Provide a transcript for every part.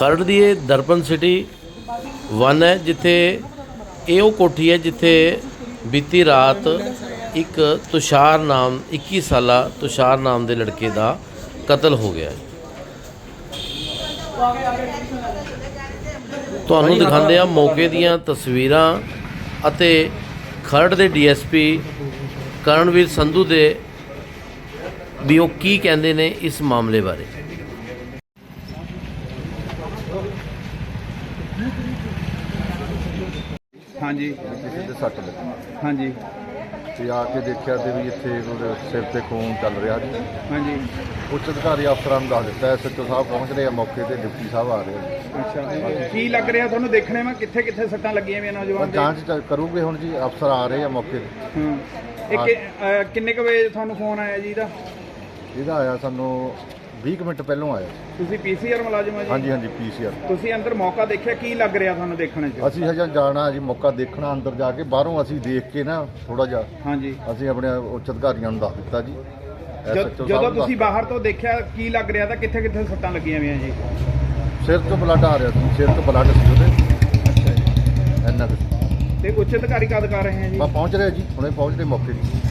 ਖਰੜ ਦੀ ਇਹ ਦਰਪਨ ਸਿਟੀ 1 ਹੈ ਜਿੱਥੇ ਇਹ ਉਹ ਕੋਠੀ ਹੈ ਜਿੱਥੇ ਬੀਤੀ ਰਾਤ ਇੱਕ ਤੁਸ਼ਾਰ ਨਾਮ 21 ਸਾਲਾ ਤੁਸ਼ਾਰ ਨਾਮ ਦੇ ਲੜਕੇ ਦਾ ਕਤਲ ਹੋ ਗਿਆ ਹੈ। ਤੁਹਾਨੂੰ ਦਿਖਾਉਂਦੇ ਆ। ਮੌਕੇ ਦੀਆਂ ਤਸਵੀਰਾਂ ਅਤੇ ਖਰੜ ਦੇ ਡੀਐਸਪੀ ਕਰਨਵੀਰ ਸੰਧੂ ਦੇ ਵੀ ਉਹ ਕੀ ਕਹਿੰਦੇ ਨੇ ਇਸ ਮਾਮਲੇ ਬਾਰੇ। ਹਾਂਜੀ। ਕਿਸੇ ਦੇ ਸੱਟ ਲੱਗੀ। ਹਾਂਜੀ। ਤੇ ਆ ਕੇ ਦੇਖਿਆ ਤੇ ਵੀ ਇੱਥੇ ਉਹਦੇ ਸਿਰ ਤੇ ਖੂਨ ਚੱਲ ਰਿਹਾ ਜੀ। ਹਾਂਜੀ। ਉੱਚ ਅਧਿਕਾਰੀ ਅਫਸਰਾਂ ਨੂੰ ਦੱਸ ਦਿੱਤਾ ਐਸਐਚਓ ਸਾਹਿਬ ਪਹੁੰਚ ਰਹੇ ਆ ਮੌਕੇ ਤੇ ਡਿਪਟੀ ਸਾਹਿਬ ਆ ਰਹੇ ਆ। ਅੱਛਾ। ਕੀ ਲੱਗ ਰਿਹਾ ਤੁਹਾਨੂੰ ਦੇਖਣੇ ਮੈਂ? ਕਿੱਥੇ ਕਿੱਥੇ ਸੱਟਾਂ ਲੱਗੀਆਂ ਵੀ ਨੌਜਵਾਨ ਦੇ? ਜਾਂਚ ਚ- ਕਰੂਗੇ ਹੁਣ ਜੀ ਅਫਸਰ ਆ ਰਹੇ ਆ ਮੌਕੇ ਤੇ। ਹਾਂ। ਇਹ ਕਿ- ਅਹ ਕਿੰਨੇ ਕੁ ਵਜੇ ਤੁਹਾਨੂੰ ਫੋਨ ਆਇਆ ਜੀ ਇਹਦਾ? ਇਹਦਾ ਆਇਆ ਸਾਨੂੰ 20 ਕੁ ਮਿੰਟ ਪਹਿਲਾਂ ਆਇਆ ਤੁਸੀਂ ਪੀਸੀਆਰ ਮੁਲਾਜ਼ਮ ਹੋ ਜੀ? ਹਾਂਜੀ ਹਾਂਜੀ ਪੀਸੀਆਰ ਤੁਸੀਂ ਅੰਦਰ ਮੌਕਾ ਦੇਖਿਆ ਕੀ ਲੱਗ ਰਿਹਾ ਤੁਹਾਨੂੰ ਦੇਖਣ 'ਚ ਅਸੀਂ ਹਜੇ ਜਾਣਾ ਜੀ ਮੌਕਾ ਦੇਖਣਾ ਅੰਦਰ ਜਾ ਕੇ ਬਾਹਰੋਂ ਅਸੀਂ ਦੇਖ ਕੇ ਨਾ ਥੋੜਾ ਜਿਹਾ ਹਾਂਜੀ। ਅਸੀਂ ਆਪਣੇ ਉੱਚ ਅਧਿਕਾਰੀਆਂ ਨੂੰ ਦੱਸ ਦਿੱਤਾ ਜੀ। ਜਦ- SHO ਸਾਹਿਬ ਜਦੋਂ ਨੂੰ ਤੁਸੀਂ ਬਾਹਰ ਤੋਂ ਦੇਖਿਆ ਕੀ ਲੱਗ ਰਿਹਾ ਤਾਂ ਕਿੱਥੇ ਕਿੱਥੇ ਸੱਟਾਂ ਲੱਗੀਆਂ ਹੋਈਆਂ ਜੀ? ਸਿਰ ਤੋਂ ਬਲੱਡ ਆ ਰਿਹਾ ਸੀ ਸਿਰ ਤੋਂ ਬਲੱਡ ਸੀ ਉਹਦੇ। ਅੱਛਾ ਜੀ। ਇੰਨਾ ਕੁ ਸੀ। ਤੇ ਉੱਚ ਅਧਿਕਾਰੀ ਕਦ ਕਰ ਰਹੇ ਹੈ ਜੀ? ਬਸ ਪਹੁੰਚ ਰਹੇ ਜੀ ਹੁਣੇ ਪਹੁੰਚ ਰਹੇ ਮੌਕੇ ਤੇ।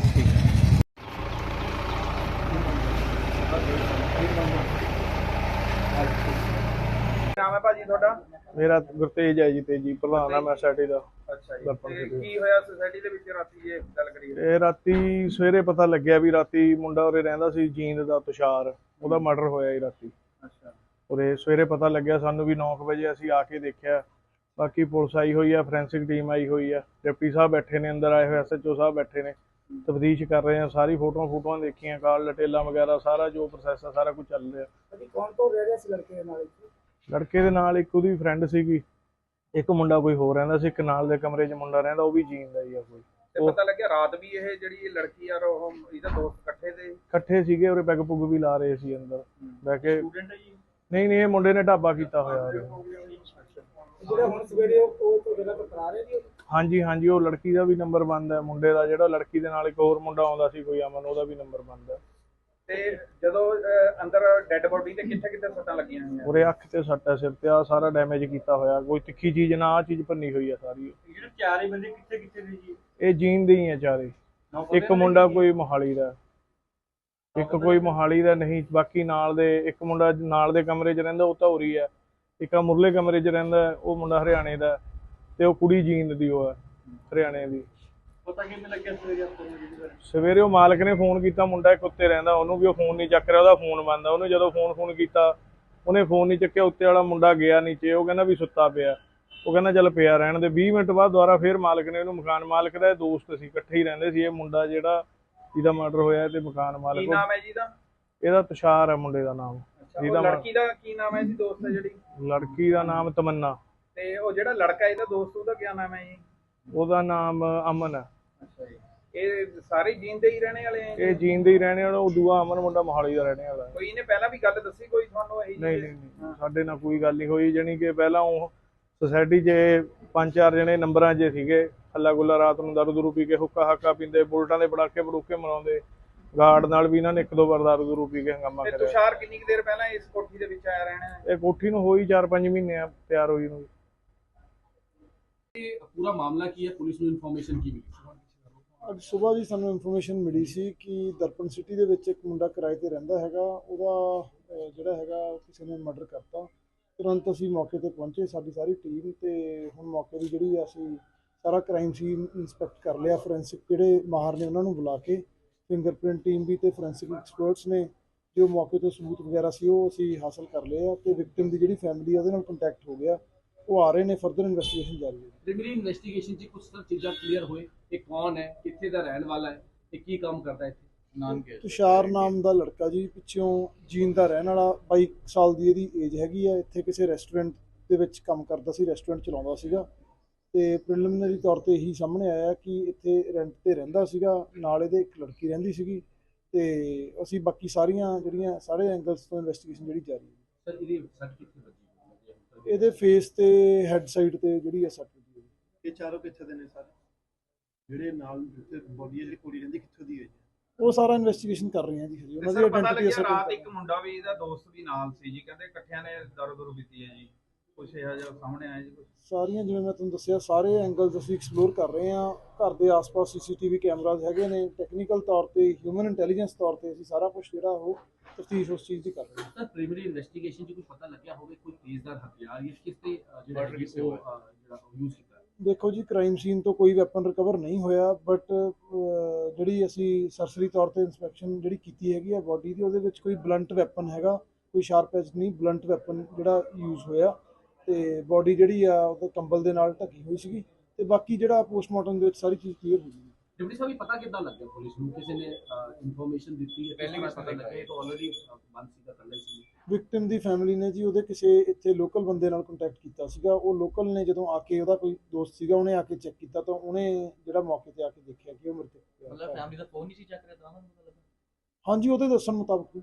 ਨਾਮ ਹੈ ਭਾਜੀ ਤੁਹਾਡਾ? ਮੇਰਾ ਗੁਰਤੇਜ ਹੈ ਜੀ ਤੇਜੀ ਪ੍ਰਧਾਨ ਆ ਮੈਂ ਸੋਸਾਇਟੀ ਦਾ ਅੱਛਾ ਜੀ। ਤੇ। ਕੀ ਹੋਇਆ ਸੁਸਾਇਟੀ ਦੇ ਵਿੱਚ ਰਾਤੀ ਇਹ ਗੱਲ ਕਰੀਏ ਇਹ ਰਾਤੀ ਸਵੇਰੇ ਪਤਾ ਲੱਗਿਆ ਵੀ ਰਾਤੀ ਮੁੰਡਾ ਉਰੇ ਰਹਿੰਦਾ ਸੀ ਜੀਂਦ ਦਾ ਤੁਸ਼ਾਰ। ਉਹਦਾ ਮਰਡਰ ਹੋਇਆ ਜੀ ਰਾਤੀ। ਅੱਛਾ। ਉਰੇ ਸਵੇਰੇ ਪਤਾ ਲੱਗਿਆ ਸਾਨੂੰ ਵੀ 9 ਵਜੇ ਅਸੀਂ ਆ ਕੇ ਦੇਖਿਆ। ਬਾਕੀ ਪੁਲਿਸ ਆਈ ਹੋਈ ਆ ਫੋਰੈਂਸਿਕ ਟੀਮ ਆਈ ਹੋਈ ਆ ਡਿਪਟੀ ਸਾਹਿਬ ਬੈਠੇ ਨੇ ਅੰਦਰ ਆਏ ਹੋਏ ਐਸਐਚਓ ਸਾਹਿਬ ਬੈਠੇ ਨੇ। ਤਫਤੀਸ਼ ਕਰ ਰਹੇ ਆ ਸਾਰੀ ਫੋਟੋਆਂ ਫੋਟੋਆਂ ਦੇਖੀਆਂ ਕਾਲ ਲਟੇਲਾ ਵਗੈਰਾ ਸਾਰਾ ਜੋ ਪ੍ਰੋਸੈਸ ਆ ਸਾਰਾ ਕੁਝ ਚੱਲ ਰਿਹਾ। ਕੌਣ ਤੋਂ ਰਹਿ ਰਿਹਾ ਸੀ ਲੜਕੇ ਨਾਲ ਲੜਕੇ ਦੇ ਨਾਲ ਇੱਕ ਉਹਦੀ ਫਰੈਂਡ ਸੀਗੀ ਇੱਕ ਮੁੰਡਾ ਕੋਈ ਹੋਰ ਰਹਿੰਦਾ ਸੀ ਇੱਕ ਨਾਲ ਦੇ ਕਮਰੇ 'ਚ ਮੁੰਡਾ ਰਹਿੰਦਾ ਉਹ ਵੀ ਜੀਂਦ ਹੀ ਆ ਕੋਈ। ਤੇ ਪਤਾ ਲੱਗਿਆ ਰਾਤ ਵੀ ਇਹ ਜਿਹੜੀ ਇਹ ਲੜਕੀ ਯਾਰ ਉਹ ਇਹਦਾ ਦੋਸਤ ਇਕੱਠੇ ਦੇ? ਇਕੱਠੇ ਸੀਗੇ ਉਰੇ ਪੈਗ ਪੁੱਗ ਵੀ ਲਾ ਰਹੇ ਸੀ ਅੰਦਰ। ਬਹਿ ਕੇ ਸਟੂਡੈਂਟ ਹੈ ਜੀ? ਨਹੀਂ ਨਹੀਂ ਇਹ ਮੁੰਡੇ ਨੇ ਢਾਬਾ ਕੀਤਾ ਹੋਇਆ ਜਿਹੜਾ ਹੁਣ ਸਵੇਰੇ ਉਹ ਤੁਹਾਡੇ ਨਾਲ ਟਕਰਾ ਰਹੇ ਜੀ ਹਾਂਜੀ ਹਾਂਜੀ ਉਹ ਲੜਕੀ ਦਾ ਵੀ ਨੰਬਰ ਬੰਦ ਹੈ ਮੁੰਡੇ ਦਾ ਜਿਹੜਾ ਲੜਕੀ ਦੇ ਨਾਲ ਇੱਕ ਹੋਰ ਮੁੰਡਾ ਆਉਂਦਾ ਸੀ ਕੋਈ ਅਮਨ ਉਹਦਾ ਵੀ ਨੰਬਰ ਬੰਦ ਹੈ ਤੇ ਜਦੋਂ ਅਹ, ਅੰਦਰ ਡੈੱਡ ਬੋਡੀ ਤੇ ਕਿੱਥੇ ਕਿੱਥੇ ਸੱਟਾਂ ਲੱਗੀਆਂ ਹੋਈਆਂ? ਉਰੇ ਅੱਖ ਤੇ ਸੱਟ ਹੈ ਸਿਰ ਤੇ ਆ ਸਾਰਾ ਡੈਮੇਜ ਕੀਤਾ ਹੋਇਆ ਕੋਈ ਤਿੱਖੀ ਚੀਜ਼ ਨਾ ਆ ਚੀਜ਼ ਭੰਨੀ ਹੋਈ ਹੈ ਸਾਰੀ। ਜਿਹੜੇ ਚਾਰੇ ਬੰਦੇ ਕਿੱਥੇ ਕਿੱਥੇ ਨੇ ਜੀ? ਇਹ ਜੀਨ ਦੇ ਹੀ ਹੈ ਚਾਰੇ। ਇੱਕ ਮੁੰਡਾ ਕੋਈ ਮੋਹਾਲੀ ਦਾ। ਇੱਕ ਕੋਈ ਮੋਹਾਲੀ ਦਾ ਨਹੀਂ ਬਾਕੀ ਨਾਲ ਦੇ ਇੱਕ ਮੁੰਡਾ ਨਾਲ ਦੇ ਕਮਰੇ 'ਚ ਰਹਿੰਦਾ ਉਹ ਤਾਂ ਹੋਰੀ ਹੈ ਇੱਕ ਆ ਮੁਰਲੇ ਕਮਰੇ 'ਚ ਰਹਿੰਦਾ ਉਹ ਮੁੰਡਾ ਹਰਿਆਣੇ ਦਾ ਤੇ ਉਹ ਕੁੜੀ ਜੀਂਦ ਦੀ ਉਹ ਹੈ ਹਰਿਆਣੇ ਦੀ। ਪਤਾ ਕਿਵੇਂ ਲੱਗਿਆ ਸਵੇਰੇ ਆਪਾਂ ਨੂੰ ਜੀ? ਸਵੇਰੇ ਉਹ ਮਾਲਕ ਨੇ ਫੋਨ ਕੀਤਾ ਮੁੰਡਾ ਇੱਕ ਉੱਤੇ ਰਹਿੰਦਾ ਉਹਨੂੰ ਵੀ ਉਹ ਫੋਨ ਨਹੀਂ ਚੱਕ ਰਿਹਾ ਉਹਦਾ ਫੋਨ ਬੰਦ ਆ। ਉਹਨੂੰ ਜਦੋਂ ਫੋਨ ਫੋਨ ਕੀਤਾ ਉਹਨੇ ਫੋਨ ਨਹੀਂ ਚੱਕਿਆ ਉੱਤੇ ਵਾਲਾ ਮੁੰਡਾ ਗਿਆ ਨੀਚੇ ਉਹ ਕਹਿੰਦਾ ਵੀ ਸੁੱਤਾ ਪਿਆ। ਉਹ ਕਹਿੰਦਾ ਚੱਲ ਪਿਆ ਰਹਿਣ ਦੇ। 20 ਮਿੰਟ ਬਾਅਦ ਦੁਬਾਰਾ ਫੇਰ ਮਾਲਕ ਨੇ ਉਹਨੂੰ ਮਕਾਨ ਮਾਲਕ ਦਾ ਇਹ ਦੋਸਤ ਸੀ ਇਕੱਠੇ ਹੀ ਰਹਿੰਦੇ ਸੀ ਇਹ ਮੁੰਡਾ ਜਿਹੜਾ ਜਿਹਦਾ ਮਰਡਰ ਹੋਇਆ ਤੇ ਮਕਾਨ ਕੀ ਮਾਲਕ ਨਾਮ ਹੈ ਜੀ ਦਾ? ਇਹਦਾ ਤੁਸ਼ਾਰ ਹੈ ਮੁੰਡੇ ਦਾ ਨਾਮ। ਅੱਛਾ ਜਿਹਦਾ ਉਹ ਲੜਕੀ ਦਾ ਕੀ ਨਾਮ ਹੈ ਜੀ ਦੋਸਤ ਹੈ ਜਿਹੜੀ? ਲੜਕੀ ਦਾ ਨਾਮ ਤਮੰਨਾ। ਤੇ ਉਹ ਜਿਹੜਾ ਲੜਕਾ ਇਹਦਾ ਦੋਸਤ ਉਹਦਾ ਕੀ ਨਾਮ ਹੈ ਜੀ? ਉਹਦਾ ਨਾਮ ਅਮਨ ਹੈ। ਇਹ ਸਾਰੇ ਜੀਨ ਦੇ ਹੀ ਰਹਿਣੇ ਵਾਲੇ ਹੈ ਇਹ ਜੀਂਦ ਦੇ ਹੀ ਰਹਿਣੇ ਵਾਲਾ ਉਹ ਦੂਆ ਅਮਨ ਮੁੰਡਾ ਮੋਹਾਲੀ ਦਾ ਰਹਿਣੇ ਵਾਲਾ। ਕੋਈ ਇਹਨੇ ਪਹਿਲਾਂ ਵੀ ਗੱਲ ਦੱਸੀ ਕੋਈ ਤੁਹਾਨੂੰ ਇਹੀ ਨਹੀਂ ਨਹੀਂ ਨਹੀਂ। ਸਾਡੇ ਨਾਲ ਕੋਈ ਗੱਲ ਨਹੀਂ ਹੋਈ ਜਾਣੀ ਕਿ ਪਹਿਲਾਂ ਉਹ ਸੁਸਾਇਟੀ 'ਚ ਪੰਜ ਚਾਰ ਜਣੇ ਨੰਬਰਾਂ 'ਚ ਸੀਗੇ। ਹੱਲਾ ਗੁੱਲਾ ਰਾਤ ਨੂੰ ਦਾਰੂ ਦੂਰੂ ਪੀ ਕੇ ਹੁੱਕਾ ਹਾਕਾ ਪੀਂਦੇ ਬੁਲਟਾਂ ਦੇ ਪੜਾਕੇ ਪੜੂਕੇ ਮਰਾਉਂਦੇ। ਗਾਰਡ ਨਾਲ ਵੀ ਇਹਨਾਂ ਨੇ ਇੱਕ ਦੋ ਵਾਰ ਦਾਰੂ ਦੂਰੂ ਪੀ ਕੇ ਹੰਗਾਮਾ ਤੇ ਕਰਿਆ। ਤੁਸ਼ਾਰ ਕਿੰਨੀ ਕੁ ਦੇਰ ਪਹਿਲਾਂ ਇਸ ਕੋਠੀ ਦੇ ਵਿੱਚ ਆਇਆ ਰਹਿਣਾ ਹੈ? ਇਹ ਕੋਠੀ ਨੂੰ ਹੋਈ 4-5 ਮਹੀਨੇ ਆ ਤਿਆਰ ਹੋਈ ਨੂੰ। ਇਹ ਪੂਰਾ ਮਾਮਲਾ ਕੀ ਹੈ? ਪੁਲਿਸ ਨੂੰ ਇਨਫੋਰਮੇਸ਼ਨ ਕੀ ਮਿਲੀ? ਅੱਜ ਸਵੇਰ ਦੀ ਸਾਨੂੰ ਇਨਫੋਰਮੇਸ਼ਨ ਮਿਲੀ ਸੀ ਕਿ ਦਰਪਣ ਸਿਟੀ ਦੇ ਵਿੱਚ ਇੱਕ ਮੁੰਡਾ ਕਿਰਾਏ ਤੇ ਰਹਿੰਦਾ ਹੈਗਾ, ਉਹਦਾ ਜਿਹੜਾ ਹੈਗਾ ਕਿਸੇ ਨੇ ਮਰਡਰ ਕਰਤਾ। ਤੁਰੰਤ ਅਸੀਂ ਮੌਕੇ ਤੇ ਪਹੁੰਚੇ, ਸਾਡੀ ਸਾਰੀ ਟੀਮ ਤੇ ਹੁਣ ਮੌਕੇ ਦੀ ਜਿਹੜੀ ਆ ਅਸੀਂ ਸਾਰਾ ਕ੍ਰਾਈਮ ਸੀਨ ਇਨਸਪੈਕਟ ਕਰ ਲਿਆ ਫੋਰੈਂਸਿਕ ਜਿਹੜੇ ਮਾਹਰ ਨੇ ਉਹਨਾਂ ਨੂੰ ਬੁਲਾ ਕੇ। ਫਿੰਗਰਪ੍ਰਿੰਟ ਟੀਮ ਵੀ ਤੇ ਫੋਰੈਂਸਿਕ ਐਕਸਪਰਟਸ ਨੇ, ਜੋ ਮੌਕੇ ਤੋਂ ਸਬੂਤ ਵਗੈਰਾ ਸੀ, ਉਹ ਅਸੀਂ ਹਾਸਲ ਕਰ ਲਏ ਆ ਤੇ ਵਿਕਟਿਮ ਦੀ ਜਿਹੜੀ ਫੈਮਿਲੀ ਆ, ਉਹਦੇ ਨਾਲ ਕੰਟੈਕਟ ਹੋ ਗਿਆ। ਉਹ ਆ ਰਹੇ ਨੇ ਫਰਦਰ ਇਨਵੈਸਟੀਗੇਸ਼ਨ ਜਾਰੀ ਹੈ। ਤੇ ਮੇਰੀ ਇਨਵੈਸਟੀਗੇਸ਼ਨ 'ਚ ਕੁਝ ਤਾਂ ਚੀਜ਼ਾਂ ਕਲੀਅਰ ਹੋਏ ਇਹ ਕੌਣ ਹੈ ਕਿੱਥੇ ਦਾ ਰਹਿਣ ਵਾਲਾ ਹੈ ਇਹ ਕੀ ਕੰਮ ਕਰਦਾ ਹੈ ਇੱਥੇ? ਨਾਮ ਕੀ ਹੈ ਤੁਸ਼ਾਰ ਨਾਮ ਦਾ ਲੜਕਾ ਜੀ ਪਿੱਛੋਂ ਜੀਨ ਦਾ ਰਹਿਣ ਵਾਲਾ 22 ਸਾਲ ਦੀ ਇਹਦੀ ਏਜ ਹੈਗੀ ਆ ਇੱਥੇ ਕਿਸੇ ਰੈਸਟੋਰੈਂਟ ਦੇ ਵਿੱਚ ਕੰਮ ਕਰਦਾ ਸੀ ਰੈਸਟੋਰੈਂਟ ਚਲਾਉਂਦਾ ਸੀਗਾ ਤੇ ਪ੍ਰੀਲਿਮਿਨਰੀ ਤੌਰ ਤੇ ਇਹੀ ਸਾਹਮਣੇ ਆਇਆ ਕਿ ਇੱਥੇ ਰੈਂਟ ਤੇ ਰਹਿੰਦਾ ਸੀਗਾ ਨਾਲ ਇਹਦੇ ਇੱਕ ਲੜਕੀ ਰਹਿੰਦੀ ਸੀਗੀ ਤੇ ਅਸੀਂ ਬਾਕੀ ਸਾਰੀਆਂ ਜਿਹੜੀਆਂ ਸਾਰੇ ਐਂਗਲਸ ਤੋਂ ਇਨਵੈਸਟੀਗੇਸ਼ਨ ਜਿਹੜੀ ਜਾਰੀ ਹੈ। ਸਰ ਇਹਦੀ ਸੱਟ ਕਿੱਥੇ ਵੱਜੀ? ਇਹਦੇ ਫੇਸ ਤੇ ਹੈੱਡ ਸਾਈਡ ਤੇ ਜਿਹੜੀ ਹੈ ਸੱਟ ਲੱਗੀ ਹੈ ਇਹ ਚਾਰੋਂ ਕਿੱਥੇ ਦੇ ਨੇ ਸਾਰੇ? ਜਿਹੜੇ ਨਾਲ ਜਿੱਥੇ ਬੋਡੀ ਜਿਹੜੀ ਕੁੜੀ ਰਹਿੰਦੀ ਕਿੱਥੋਂ ਦੀ ਹੈ ਜੀ? ਉਹ ਸਾਰਾ ਇਨਵੈਸਟੀਗੇਸ਼ਨ ਕਰ ਰਹੇ ਹਾਂ ਜੀ ਹਜੇ। ਉਹਨਾਂ ਦੀ ਸਰ ਪਤਾ ਆਇਡੈਂਟੀਟੀ ਲੱਗਿਆ ਰਾਤ ਇੱਕ ਮੁੰਡਾ ਵੀ ਇਹਦਾ ਦੋਸਤ ਵੀ ਨਾਲ ਸੀ ਜੀ। ਕਹਿੰਦੇ ਇਕੱਠਿਆਂ ਨੇ ਦਾਰੂ ਦਰੂ ਪੀਤੀ ਹੈ ਜੀ। ਕੁਛ ਇਹੋ ਜਿਹਾ ਸਾਹਮਣੇ ਆਇਆ ਜੀ ਕੁਛ? ਸਾਰੀਆਂ ਜਿਵੇਂ ਮੈਂ ਤੁਹਾਨੂੰ ਦੱਸਿਆ ਸਾਰੇ ਐਂਗਲਸ ਅਸੀਂ ਐਕਸਪਲੋਰ ਕਰ ਰਹੇ ਹਾਂ। ਘਰ ਦੇ ਆਸ-ਪਾਸ ਸੀਸੀਟੀਵੀ ਕੈਮਰਾਜ਼ ਹੈਗੇ ਨੇ। ਟੈਕਨੀਕਲ ਤੌਰ ਤੇ ਹਿਊਮਨ ਇੰਟੈਲੀਜੈਂਸ ਤੌਰ ਤੇ ਅਸੀਂ ਸਾਰਾ ਕੁਝ ਜਿਹੜਾ ਉਹ ਤਫਤੀਸ਼ ਉਸ ਚੀਜ਼ ਦੀ ਕਰ ਰਹੇ ਹਾਂ। ਸਰ ਪ੍ਰੀਮਰੀ ਇਨਵੈਸਟੀਗੇਸ਼ਨ 'ਚ ਕੋਈ ਪਤਾ ਲੱਗਿਆ ਹੋਵੇ ਕੋਈ ਤੇਜ਼ਦਾਰ ਹਥਿਆਰ ਜਾਂ ਕਿਸ ਤੇ ਅ, ਜਿਹੜਾ ਹੈਗੀ ਉਹ ਅ, ਜਿਹੜਾ ਯੂਜ਼ ਕੀਤਾ? ਹੈ? ਦੇਖੋ ਜੀ ਕ੍ਰਾਈਮ ਸੀਨ ਤੋਂ ਕੋਈ ਵੈਪਨ ਰਿਕਵਰ ਨਹੀਂ ਹੋਇਆ ਬਟ ਜਿਹੜੀ ਅਸੀਂ ਸਰਸਰੀ ਤੌਰ ਤੇ ਇਨਸਪੈਕਸ਼ਨ ਜਿਹੜੀ ਕੀਤੀ ਹੈਗੀ ਆ ਬਾਡੀ ਦੀ ਉਹਦੇ ਵਿੱਚ ਕੋਈ ਬਲੰਟ ਵੈਪਨ ਹੈਗਾ ਕੋਈ ਸ਼ਾਰਪ ਐਜ ਨਹੀਂ ਬਲੰਟ ਵੈਪਨ ਜਿਹੜਾ ਯੂਜ਼ ਹੋਇਆ। ਤੇ ਬਾਡੀ ਜਿਹੜੀ ਆ ਉਹਦੇ ਕੰਬਲ ਦੇ ਨਾਲ ਢੱਕੀ ਹੋਈ ਸੀਗੀ ਤੇ ਬਾਕੀ ਜਿਹੜਾ ਪੋਸਟਮਾਰਟਮ ਦੇ ਵਿੱਚ ਸਾਰੀ ਚੀਜ਼ ਕਲੀਅਰ ਹੋ ਗਈ। ਡਿਪਟੀ ਸਾਹਿਬ ਇਹ ਪਤਾ ਕਿੱਦਾਂ ਲੱਗਿਆ ਪੁਲਿਸ ਨੂੰ? ਕਿਸੇ ਨੇ ਇਨਫੋਰਮੇਸ਼ਨ ਦਿੱਤੀ ਹੈ? ਪਹਿਲੇ ਵੀ ਪਤਾ ਲੱਗਿਆ। ਇਹ ਤਾਂ ਆਲਰੇਡੀ ਬੰਦ ਸੀਗਾ ਪਹਿਲੇ ਸੀ ਵਿਕਟਿਮ ਦੀ ਫੈਮਿਲੀ ਨੇ ਜੀ ਉਹਦੇ ਕਿਸੇ ਇੱਥੇ ਲੋਕਲ ਬੰਦੇ ਨਾਲ ਕੰਟੈਕਟ ਕੀਤਾ ਸੀਗਾ। ਉਹ ਲੋਕਲ ਨੇ ਜਦੋਂ ਆ ਕੇ ਉਹਦਾ ਕੋਈ ਦੋਸਤ ਸੀਗਾ ਉਹਨੇ ਆ ਕੇ ਚੈੱਕ ਕੀਤਾ ਤਾਂ ਉਹਨੇ ਜਿਹੜਾ ਮੌਕੇ ਤੇ ਆ ਕੇ ਦੇਖਿਆ ਕਿ ਉਹ ਮ੍ਰਿਤਕ ਪਿਆ ਮਤਲਬ ਹੈ। ਫੈਮਿਲੀ ਦਾ ਫੋਨ ਨਹੀਂ ਸੀ ਚੱਕ ਰਿਹਾ ਤਾਂ ਉਹਨਾਂ ਨੂੰ ਪਤਾ ਲੱਗਾ? ਹਾਂਜੀ ਉਹਦੇ ਦੱਸਣ ਮੁਤਾਬਕ।